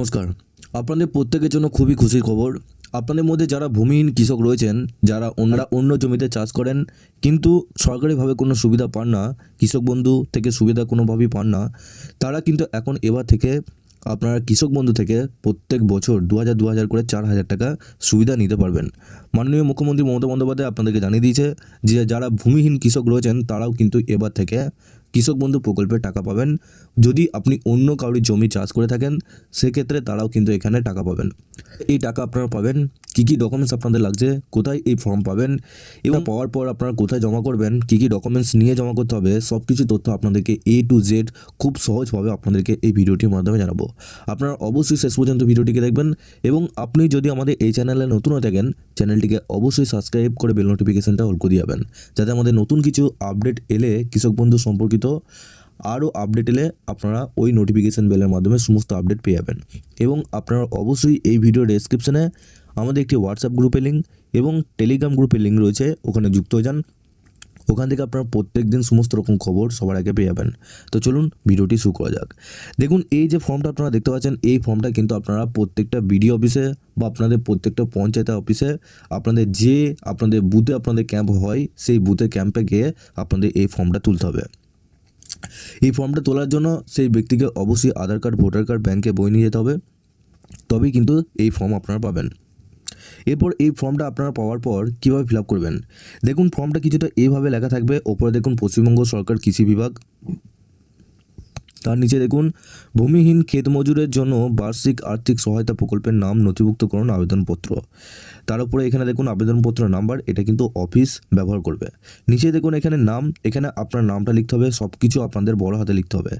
নমস্কার। আপনাদের প্রত্যেকের জন্য খুবই খুশির খবর। আপনাদের মধ্যে যারা ভূমিহীন কৃষক রয়েছেন, যারা অন্যরা অন্য জমিতে চাষ করেন, কিন্তু সরকারিভাবে কোনো সুবিধা পান না, কৃষক বন্ধু থেকে সুবিধা কোনোভাবেই পান না, তারা কিন্তু এখন এবার থেকে আপনারা কৃষক বন্ধু থেকে প্রত্যেক বছর দু হাজার দু হাজার করে চার হাজার টাকা সুবিধা নিতে পারবেন। মাননীয় মুখ্যমন্ত্রী মমতা বন্দ্যোপাধ্যায় আপনাদেরকে জানিয়ে দিয়েছে যে, যারা ভূমিহীন কৃষক রয়েছেন, তারাও কিন্তু এবার থেকে কৃষক বন্ধু প্রকল্পে টাকা পাবেন। যদি আপনি অন্য কারোর জমি চাষ করে থাকেন সেক্ষেত্রে তারাও কিন্তু এখানে টাকা পাবেন। এই টাকা আপনারা পাবেন। কী কী ডকুমেন্টস আপনাদের লাগছে? কোথায় এই ফর্ম পাবেন? এবং পাওয়ার পর আপনারা কোথায় জমা করবেন? কী কী ডকুমেন্টস নিয়ে জমা করতে হবে? সব কিছু তথ্য আপনাদেরকে এ টু জেড খুব সহজভাবে আপনাদেরকে এই ভিডিওটির মাধ্যমে জানাব। আপনারা অবশ্যই শেষ পর্যন্ত ভিডিওটিকে দেখবেন এবং আপনি যদি আমাদের এই চ্যানেলে নতুন হয়ে থাকেন চ্যানেলটিকে অবশ্যই সাবস্ক্রাইব করে বেল নোটিফিকেশনটা অল করে যাবেন। যাতে আমাদের নতুন কিছু আপডেট এলে কৃষক বন্ধু সম্পর্কিত আরও আপডেট এলে আপনারা ওই নোটিফিকেশান বেলের মাধ্যমে সমস্ত আপডেট পেয়ে যাবেন। এবং আপনারা অবশ্যই এই ভিডিও ডেসক্রিপশনে আমাদের একটি হোয়াটসঅ্যাপ গ্রুপের লিঙ্ক এবং টেলিগ্রাম গ্রুপের লিঙ্ক রয়েছে, ওখানে যুক্ত হয়ে যান। ওখান থেকে আপনারা প্রত্যেক দিন সমস্ত রকম খবর সবার আগে পেয়ে যাবেন। তো চলুন ভিডিওটি শুরু করা যাক। দেখুন, এই যে ফর্মটা আপনারা দেখতে পাচ্ছেন, এই ফর্মটা কিন্তু আপনারা প্রত্যেকটা বিডিও অফিসে বা আপনাদের প্রত্যেকটা পঞ্চায়েত অফিসে আপনাদের যে আপনাদের বুথে আপনাদের ক্যাম্প হয়, সেই বুথে ক্যাম্পে গিয়ে আপনাদের এই ফর্মটা তুলতে হবে। এই ফর্মটা তোলার জন্য সেই ব্যক্তিকে অবশ্যই আধার কার্ড, ভোটার কার্ড, ব্যাংকে বই নিয়ে যেতে হবে। তবেই কিন্তু এই ফর্ম আপনারা পাবেন। এরপর এই ফর্মটা আপনারা পাওয়ার পর কীভাবে ফিল করবেন? দেখুন, ফর্মটা কিছুটা এইভাবে লেখা থাকবে। ওপরে দেখুন, পশ্চিমবঙ্গ সরকার কৃষি বিভাগ। তার নিচে দেখুন, ভূমিহীন ক্ষেত মজুরের জন্য বার্ষিক আর্থিক সহায়তা প্রকল্পের নাম নথিভুক্তকরণ আবেদনপত্র। তার উপরে এখানে দেখুন আবেদনপত্র নাম্বার, এটা কিন্তু অফিস ব্যবহার করবে। নিচে দেখুন এখানে নাম, এখানে আপনার নামটা লিখতে হবে সব কিছু আপনাদের বড় হাতে লিখতে হবে।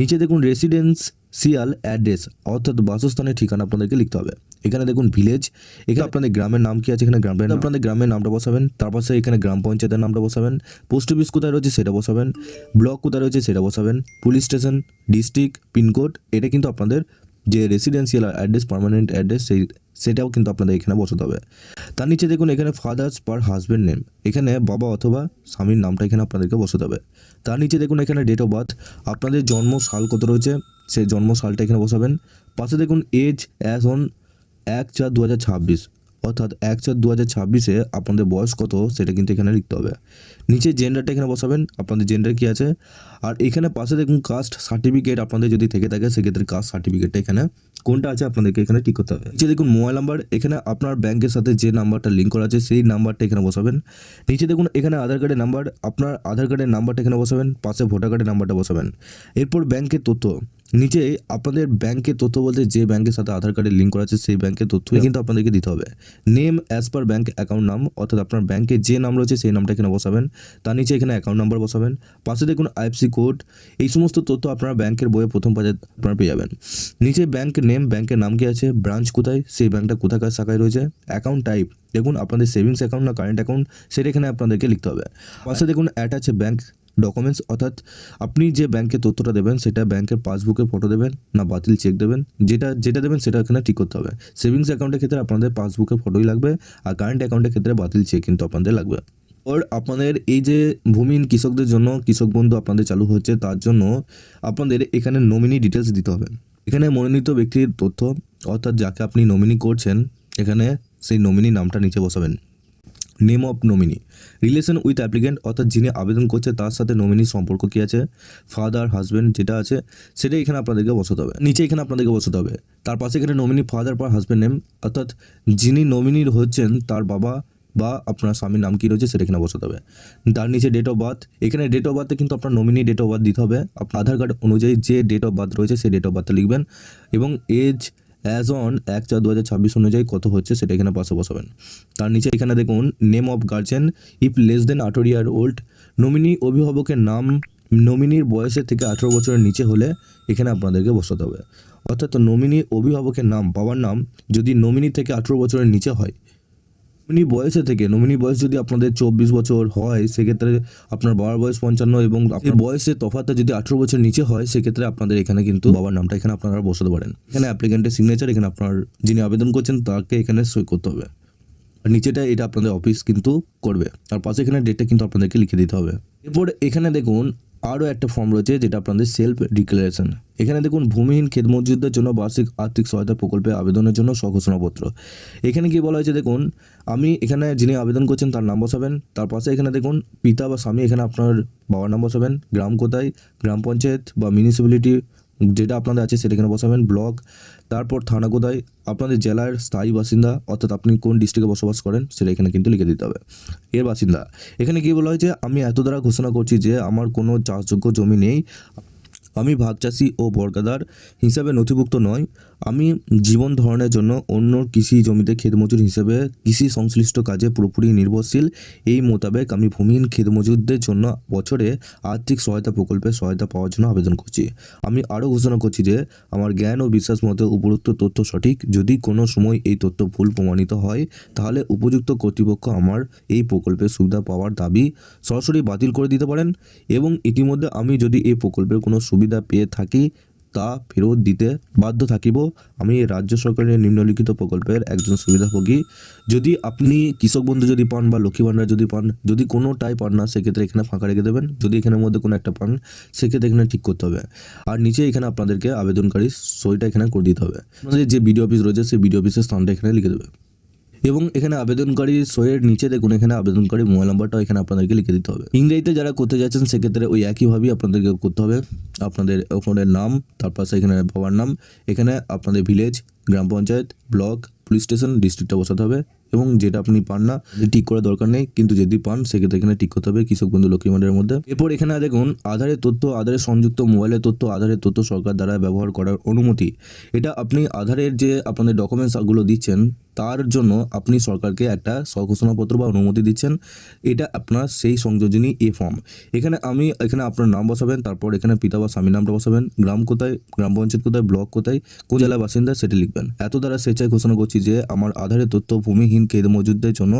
নিচে দেখুন রেসিডেন্সিয়াল অ্যাড্রেস অর্থাৎ বাসস্থানের ঠিকানা আপনাদেরকে লিখতে হবে। এখানে দেখুন ভিলেজ এখানে আপনাদের গ্রামের নাম কি আছে, এখানে গ্রামের আপনাদের গ্রামের নামটা বসাবেন, তার পাশে এখানে গ্রাম পঞ্চায়েতের নামটা বসাবেন পোস্ট অফিস কোথায় রয়েছে সেটা বসাবেন ব্লক কোথায় রয়েছে সেটা বসাবেন পুলিশ স্টেশন ডিস্ট্রিক্ট পিনকোড এটা কিন্তু আপনাদের যে রেসিডেন্সিয়াল অ্যাড্রেস পার্মানেন্ট অ্যাড্রেস সেই সেটাও কিন্তু আপনাদের এখানে বসাতে হবে। তার নিচে দেখুন, এখানে ফাদার্স পার হাজব্যান্ড নেম এখানে বাবা অথবা স্বামীর নামটা এখানে আপনাদেরকে বসাতে হবে। তার নিচে দেখুন, এখানে ডেট অফ বার্থ আপনাদের জন্ম সাল কত রয়েছে? সেই জন্ম সালটা এখানে বসাবেন। পাশে দেখুন এজ অ্যাস অন এক চার দু হাজার ছাব্বিশ। অর্থাৎ এক চার দু হাজার ছাব্বিশে আপনাদের বয়স কত সেটা কিন্তু এখানে লিখতে হবে। নিচে জেন্ডারটা এখানে বসাবেন, আপনাদের জেন্ডার কী আছে? আর এখানে পাশে দেখুন কাস্ট সার্টিফিকেট আপনাদের যদি থেকে থাকে, সেক্ষেত্রে কাস্ট সার্টিফিকেটটা এখানে। কোনটা আছে আপনাদেরকে এখানে ঠিক করতে হবে। নিচে দেখুন মোবাইল নাম্বার এখানে আপনার ব্যাংকের সাথে যে নাম্বারটা লিঙ্ক করা আছে, সেই নাম্বারটা এখানে বসাবেন। নিচে দেখুন এখানে আধার কার্ডের নাম্বার আপনার আধার কার্ডের নাম্বারটা এখানে বসাবেন, পাশে ভোটার কার্ডের নাম্বারটা বসাবেন। এরপর ব্যাংকের তথ্য। নিচে আপনাদের ব্যাংকের তথ্য বলতে যে ব্যাংকের সাথে আধার কার্ডের লিঙ্ক করা আছে, সেই ব্যাংকের তথ্য কিন্তু আপনাদেরকে দিতে হবে। Name as per bank account নাম, অর্থাৎ আপনার ব্যাংকে যে নাম রয়েছে, সেই নামটা এখানে বসাবেন। তার নিচে এখানে অ্যাকাউন্ট নাম্বার বসাবেন। পাশে দেখুন আইএফসি কোড এই সমস্ত তথ্য আপনারা ব্যাংকের বইয়ে প্রথম পাজে আপনারা পেয়ে যাবেন। নিচে ব্যাংক নেম ব্যাংকের নাম কি আছে ব্রাঞ্চ কোথায়, সেই ব্যাংকটা কোথাকার শাখায় রয়েছে অ্যাকাউন্ট টাইপ দেখুন আপনাদের সেভিংস অ্যাকাউন্ট না কারেন্ট অ্যাকাউন্ট সেটা এখানে আপনাদেরকে লিখতে হবে। পাশে দেখুন অ্যাটাচ ব্যাংক ডকুমেন্টস অর্থাৎ আপনি যে ব্যাংকে তথ্যটা দেবেন, সেটা ব্যাংকের পাসবুকে ফটো দেবেন, না বাতিল চেক দেবেন, যেটা যেটা দেবেন সেটা এখানে ঠিক করতে হবে। সেভিংস অ্যাকাউন্টের ক্ষেত্রে আপনাদের পাসবুকে ফটোই লাগবে, আর কারেন্ট অ্যাকাউন্টের ক্ষেত্রে বাতিল চেক কিন্তু আপনাদের লাগবে। ওর আপনাদের এই যে ভূমিহীন কৃষকদের জন্য, কৃষক বন্ধু আপনাদের চালু হচ্ছে, তার জন্য আপনাদের এখানে নমিনি ডিটেলস দিতে হবে। এখানে মনোনীত ব্যক্তির তথ্য, অর্থাৎ যাকে আপনি নমিনি করছেন, এখানে সেই নমিনি নামটা নিচে বসাবেন। Name of nominee relation with applicant অর্থাৎ যিনি আবেদন করছে, তার সাথে নমিনির সম্পর্ক কী আছে? ফাদার হাজব্যান্ড যেটা আছে সেটা এখানে আপনাদেরকে বসাতে হবে। নিচে এখানে আপনাদেরকে বসাতে হবে। তার পাশে এখানে nominee father per husband name অর্থাৎ যিনি নমিনির হচ্ছেন, তার বাবা বা আপনার স্বামীর নাম কী রয়েছে, সেটা এখানে বসাতে হবে। তার নিচে ডেট অফ বার্থ এখানে ডেট অফ বার্থে কিন্তু আপনার নমিনি ডেট অফ বার্থ দিতে হবে। আপনার আধার কার্ড অনুযায়ী যে ডেট অফ বার্থ রয়েছে, সেই ডেট অফ বার্থটা লিখবেন এবং এজ অ্যাজ অন এক চার দু হাজার ছাব্বিশ অনুযায়ী কত হচ্ছে সেটা এখানে পাশে বসাবেন তার নিচে এখানে দেখুন name of guardian if less than আঠারো ইয়ার ওল্ড নমিনি অভিভাবকের নাম নমিনির বয়সের থেকে আঠেরো বছরের নিচে হলে এখানে আপনাদেরকে বসাতে হবে। অর্থাৎ নমিনি অভিভাবকের নাম, বাবার নাম, যদি নমিনি থেকে আঠেরো বছরের নিচে হয় নমিনি বয়সে থেকে নমিনি বয়স যদি আপনাদের চব্বিশ বছর হয় সেক্ষেত্রে আপনার বাবার বয়স পঞ্চান্ন এবং আপনার বয়সের তফাৎটা যদি আঠেরো বছর নিচে হয় সেক্ষেত্রে আপনাদের এখানে কিন্তু বাবার নামটা এখানে আপনারা বসাতে পারেন। এখানে অ্যাপ্লিকেন্টের সিগনেচার এখানে আপনার যিনি আবেদন করছেন তাকে এখানে সই করতে হবে। আর নিচেটা এটা আপনাদের অফিস কিন্তু করবে। আর পাশে এখানে ডেটটা কিন্তু আপনাদেরকে লিখে দিতে হবে। এরপর এখানে দেখুন আরও একটা ফর্ম রয়েছে যেটা আপনাদের সেলফ ডিক্লারেশন এখানে দেখুন, ভূমিহীন ক্ষেত মজুরদের জন্য বার্ষিক আর্থিক সহায়তা প্রকল্পে আবেদনের জন্য স্বঘোষণাপত্র এখানে কি বলা হয়েছে, দেখুন, আমি এখানে যিনি আবেদন করছেন তার নাম বসাবেন। তার পাশে এখানে দেখুন, পিতা বা স্বামী এখানে আপনার বাবার নাম বসাবেন। গ্রাম কোথায়? গ্রাম পঞ্চায়েত বা মিউনিসিপ্যালিটি যেটা আপনাদের আছে সেটা এখানে বসাবেন ব্লক তারপর থানা কোথায় আপনাদের জেলার স্থায়ী বাসিন্দা, অর্থাৎ আপনি কোন ডিস্ট্রিক্টে বসবাস করেন সেটা এখানে কিন্তু লিখে দিতে হবে। এর বাসিন্দা, এখানে কি বলা হয়েছে, আমি এত দ্বারা ঘোষণা করছি যে আমার কোনো চাষযোগ্য জমি নেই, আমি ভাগ চাষি ও বর্গাদার হিসাবে নথিভুক্ত নয় আমি জীবন ধারণের জন্য অন্য কৃষি জমিতে ক্ষেতমজুর হিসেবে কৃষি সংশ্লিষ্ট কাজে পুরোপুরি নির্ভরশীল। এই মোতাবেক আমি ভূমিহীন ক্ষেতমজুরদের জন্য বছরে আর্থিক সহায়তা প্রকল্পে সহায়তা পাওয়ার জন্য আবেদন করছি। আমি আরও ঘোষণা করছি যে, আমার জ্ঞান ও বিশ্বাস মতে উপরোক্ত তথ্য সঠিক। যদি কোনো সময় এই তথ্য ভুল প্রমাণিত হয়, তাহলে উপযুক্ত কর্তৃপক্ষ আমার এই প্রকল্পের সুবিধা পাওয়ার দাবি সরাসরি বাতিল করে দিতে পারেন। এবং ইতিমধ্যে আমি যদি এই প্রকল্পের কোনো সুবিধা পেয়ে থাকি তা ফেরত দিতে বাধ্য থাকিব। আমি রাজ্য সরকারের নিম্নলিখিত প্রকল্পের একজন সুবিধাভোগী। যদি আপনি কৃষক বন্ধু যদি পান বা লক্ষ্মী ভাণ্ডার যদি পান, যদি কোনোটাই পান না, সেক্ষেত্রে এখানে ফাঁকা রেখে দেবেন। যদি এখানের মধ্যে কোনো একটা পান, সেক্ষেত্রে এখানে ঠিক করতে হবে। আর নিচে এখানে আপনাদেরকে আবেদনকারী সইটা এখানে করে দিতে হবে। যে বিডিও অফিস রয়েছে, সেই বিডিও অফিসের স্থানটা এখানে লিখে দেবে। এবং এখানে আবেদনকারী সইয়ের নিচে দেখুন, এখানে আবেদনকারী মোবাইল নাম্বারটাও এখানে আপনাদেরকে লিখে দিতে হবে। ইংরেজিতে যারা করতে যাচ্ছেন, সেক্ষেত্রে ওই একইভাবেই আপনাদেরকে করতে হবে। আপনাদের ওখানে নাম তারপর সেখানে বাবার নাম, এখানে আপনাদের ভিলেজ গ্রাম পঞ্চায়েত, ব্লক, পুলিশ স্টেশন ডিস্ট্রিক্টটা বসাতে হবে। এবং যেটা আপনি পান না ঠিক করার দরকার নেই। কিন্তু যদি পান, সেক্ষেত্রে এখানে ঠিক করতে হবে কৃষক বন্ধু লক্ষ্মী ভাণ্ডারের মধ্যে। এরপর এখানে দেখুন, আধারের তথ্য, আধারের সংযুক্ত মোবাইলের তথ্য, আধারের তথ্য সরকার দ্বারা ব্যবহার করার অনুমতি। এটা আপনি আধারের যে আপনাদের ডকুমেন্টসগুলো দিচ্ছেন, তার জন্য আপনি সরকারকে একটা স্বঘোষণাপত্র বা অনুমতি দিচ্ছেন। এটা আপনার সেই সংযোজনী এ ফর্ম এখানে আমি, এখানে আপনার নাম বসাবেন, তারপর এখানে পিতা বা স্বামীর নামটা বসাবেন। গ্রাম কোথায়, গ্রাম পঞ্চায়েত কোথায়, ব্লক কোথায়, কোন জেলা বাসিন্দা সেটি লিখবেন। এত দ্বারা স্বেচ্ছায় ঘোষণা করছি যে, আমার আধারের তথ্য ভূমিহীন খেদ মজুদদের জন্য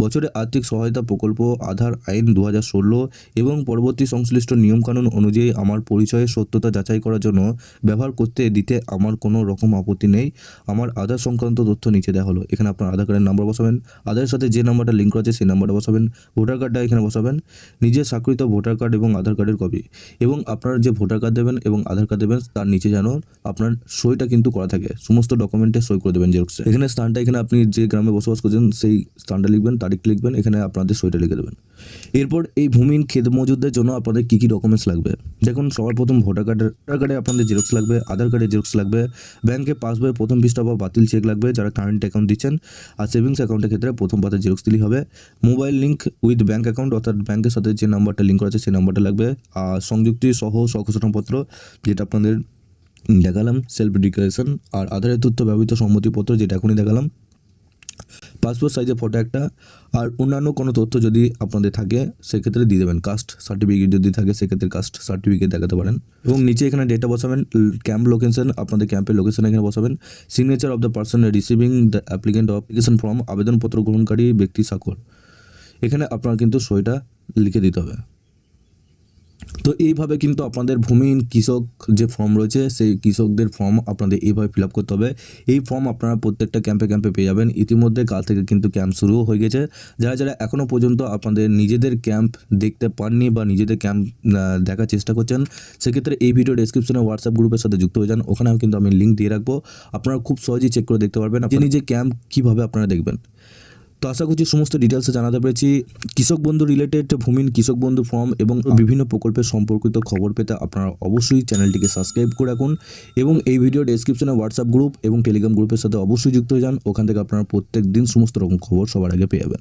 বছরে আর্থিক সহায়তা প্রকল্প, আধার আইন দু হাজার ষোলো এবং পরবর্তী সংশ্লিষ্ট নিয়মকানুন অনুযায়ী আমার পরিচয়ের সত্যতা যাচাই করার জন্য ব্যবহার করতে দিতে আমার কোনো রকম আপত্তি নেই। আমার আধার সংক্রান্ত তথ্য নিচে দেওয়া হলো। এখানে আপনার আধার কার্ডের নাম্বার বসাবেন। আধারের সাথে যে নাম্বারটা লিঙ্ক আছে, সেই নাম্বারটা বসাবেন। ভোটার কার্ডটা এখানে বসাবেন। নিজের স্বাক্ষরিত ভোটার কার্ড এবং আধার কার্ডের কপি এবং আপনার যে ভোটার কার্ড দেবেন এবং আধার কার্ড দেবেন, তার নিচে যেন আপনার সইটা কিন্তু করা থাকে। সমস্ত ডকুমেন্টে সই করে দেবেন জেরক্সে এখানে স্থানটা এখানে আপনি যে গ্রামে বসবাস করছেন, সেই স্থানটা লিখবেন তারিখ লিখবেন, এখানে আপনাদের সইটা লিখে দেবেন। এরপর এই ভূমিহীন ক্ষেত মজুদদের জন্য আপনাদের কী কী ডকুমেন্টস লাগবে? দেখুন, সবার প্রথম ভোটার কার্ডের ভোটার কার্ডে আপনাদের জেরক্স লাগবে আধার কার্ডের জেরক্স লাগবে ব্যাংকে পাসবইয়ের প্রথম পৃষ্ঠা বা বাতিল চেক লাগবে, যারা কারেন্ট অ্যাকাউন্ট দিচ্ছেন, আর সেভিংস অ্যাকাউন্টের ক্ষেত্রে প্রথম পাতার জেরক্স দিলেই হবে। Mobile link with bank account অর্থাৎ ব্যাংকের সাথে যে নাম্বারটা লিঙ্ক করা আছে, সেই নাম্বারটা লাগবে। আর সংযুক্তি সহ স্বঘোষণাপত্র যেটা আপনাদের দেখালাম সেলফ ডিক্লারেশন আর আধারের তথ্য ব্যবহৃত সম্মতিপত্র, যেটা এখনই দেখালাম। পাসপোর্ট সাইজের ফটো একটা আর অন্যান্য কোনো তথ্য যদি আপনাদের থাকে, সেক্ষেত্রে দিয়ে দেবেন কাস্ট সার্টিফিকেট যদি থাকে, সেক্ষেত্রে কাস্ট সার্টিফিকেট দেখাতে পারেন। এবং নিচে এখানে ডেটা বসাবেন ক্যাম্প লোকেশন আপনাদের ক্যাম্পের লোকেশন এখানে বসাবেন। Signature of the person receiving the applicant application form আবেদনপত্র গ্রহণকারী ব্যক্তি স্বাক্ষর এখানে আপনার কিন্তু সইটা লিখে দিতে হবে। তো এইভাবে কিন্তু আপনাদের ভূমিহীন কৃষক যে ফর্ম রয়েছে, সেই কৃষকদের ফর্ম আপনাদের এইভাবে ফিল করতে হবে। এই ফর্ম আপনারা প্রত্যেকটা ক্যাম্পে ক্যাম্পে পেয়ে যাবেন। ইতিমধ্যে কাল থেকে কিন্তু ক্যাম্প শুরুও হয়ে গেছে। যারা যারা এখনও পর্যন্ত আপনাদের নিজেদের ক্যাম্প দেখতে পাননি বা নিজেদের ক্যাম্প দেখার চেষ্টা করছেন, সেক্ষেত্রে এই ভিডিও ডেসক্রিপশনে হোয়াটসঅ্যাপ গ্রুপের সাথে যুক্ত হয়ে যান। ওখানেও কিন্তু আমি লিঙ্ক দিয়ে রাখব। আপনারা খুব সহজেই চেক করে দেখতে পারবেন। আপনি নিজে ক্যাম্প কীভাবে আপনারা দেখবেন। তো আশা করছি সমস্ত ডিটেলসে জানাতে পেরেছি। কৃষক বন্ধু রিলেটেড ভূমিন কৃষক বন্ধু ফর্ম এবং বিভিন্ন প্রকল্পের সম্পর্কিত খবর পেতে আপনারা অবশ্যই চ্যানেলটিকে সাবস্ক্রাইব করে রাখুন এবং এই ভিডিও ডেসক্রিপশনে হোয়াটসঅ্যাপ গ্রুপ এবং টেলিগ্রাম গ্রুপের সাথে অবশ্যই যুক্ত হয়ে যান। ওখান থেকে আপনারা প্রত্যেক দিন সমস্ত রকম খবর সবার আগে পেয়ে যাবেন।